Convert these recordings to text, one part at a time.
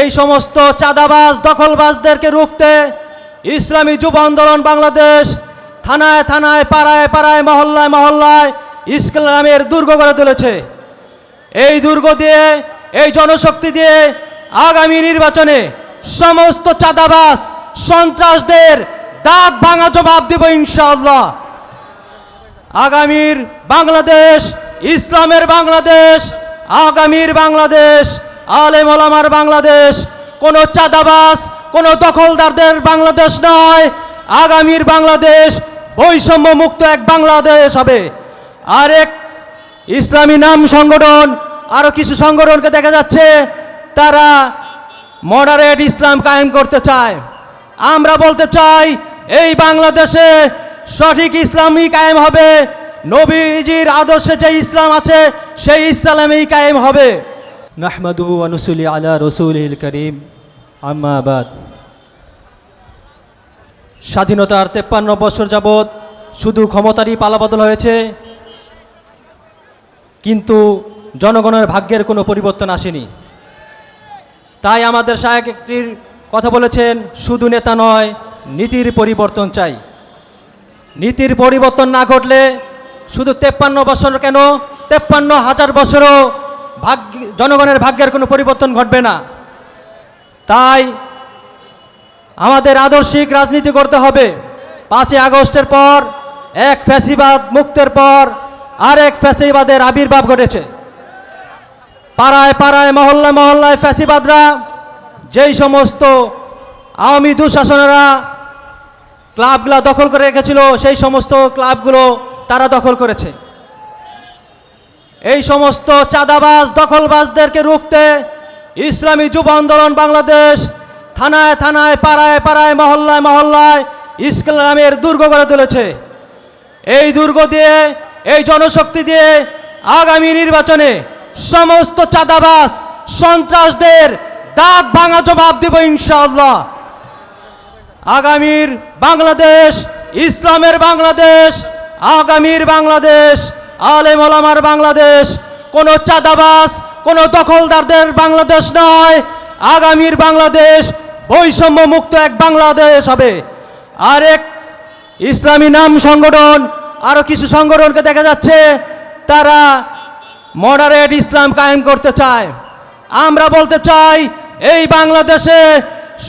এই সমস্ত চাঁদাবাজ, দখলবাজদেরকে রুখতে ইসলামী যুব আন্দোলন বাংলাদেশ থানায় থানায়, পাড়ায় পাড়ায়, মহল্লায় মহল্লায় ইসলামের দুর্গ গড়ে তুলেছে। এই দুর্গ দিয়ে, এই জনশক্তি দিয়ে আগামী নির্বাচনে সমস্ত চাঁদাবাস সন্ত্রাসদের দাঁত ভাঙা জবাব দেব ইনশাআল্লাহ। আগামীর বাংলাদেশ, ইসলামের বাংলাদেশ, আগামীর বাংলাদেশ আলেম ওলামার বাংলাদেশ, কোনো চাঁদাবাজ, কোনো দখলদারদের বাংলাদেশ নয়। আগামীর বাংলাদেশ বৈষম্য মুক্ত এক বাংলাদেশ হবে। আরেক ইসলামী নাম সংগঠন আরও কিছু সংগঠনকে দেখা যাচ্ছে, তারা মডারেট ইসলাম কায়েম করতে চায়। আমরা বলতে চাই, এই বাংলাদেশে সঠিক ইসলামই কায়েম হবে। নবীজির আদর্শে যে ইসলাম আছে, সেই ইসলামই কায়েম হবে। নাহমাদুহু আনুসুলি আলা রসুল করিম আম্মাবাদ স্বাধীনতার তেপ্পান্ন বছর যাবৎ শুধু ক্ষমতারই পালাবদল হয়েছে, কিন্তু জনগণের ভাগ্যের কোনো পরিবর্তন আসেনি। তাই আমাদের শায়ক একটির কথা বলেছেন, শুধু নেতা নয়, নীতির পরিবর্তন চাই। নীতির পরিবর্তন না ঘটলে শুধু তেপ্পান্ন বছর কেন? তেপ্পান্ন হাজার বছরও ভাগ্য, জনগণের ভাগ্যের কোনো পরিবর্তন ঘটবে না। তাই আমাদের আদর্শিক রাজনীতি করতে হবে। পাঁচই আগস্টের পর, এক ফ্যাসিবাদ মুক্তের পর, আরেক ফ্যাসিবাদের আবির্ভাব ঘটেছে। পাড়ায় পাড়ায়, মহল্লায় মহল্লায় ফ্যাসিবাদরা, যেই সমস্ত আওয়ামী দুঃশাসনেরা ক্লাবগুলো দখল করে রেখেছিল, সেই সমস্ত ক্লাবগুলো তারা দখল করেছে। এই সমস্ত চাঁদাবাজ, দখলবাজদেরকে রুখতে ইসলামী যুব আন্দোলন বাংলাদেশ থানায় থানায়, পাড়ায় পাড়ায়, মহল্লায় মহল্লায় ইসলামের দুর্গ গড়ে তুলেছে। এই দুর্গ দিয়ে, এই জনশক্তি দিয়ে আগামী নির্বাচনে সমস্ত চাঁদাবাস সন্ত্রাসদের দাঁত ভাঙা জবাব দেব ইনশাআল্লাহ। আগামীর বাংলাদেশ, ইসলামের বাংলাদেশ, আগামীর বাংলাদেশ আলেম ওলামার বাংলাদেশ, কোনো চাঁদাবাজ, কোনো দখলদারদের বাংলাদেশ নয়। আগামীর বাংলাদেশ বৈষম্য মুক্ত এক বাংলাদেশ হবে। আরেক ইসলামী নাম সংগঠন আরও কিছু সংগঠনকে দেখা যাচ্ছে, তারা মডারেট ইসলাম কায়েম করতে চায়। আমরা বলতে চাই, এই বাংলাদেশে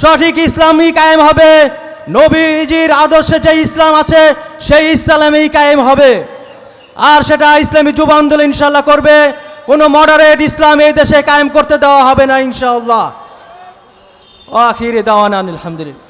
সঠিক ইসলামই কায়েম হবে। নবীজির আদর্শে যে ইসলাম আছে, সেই ইসলামই কায়েম হবে। আর সেটা ইসলামী যুব আন্দোলন ইনশাল্লাহ করবে। কোনো মডারেট ইসলাম এই দেশে কায়েম করতে দেওয়া হবে না ইনশাআল্লাহ। আখিরে দাওয়ান আলহামদুলিল্লাহ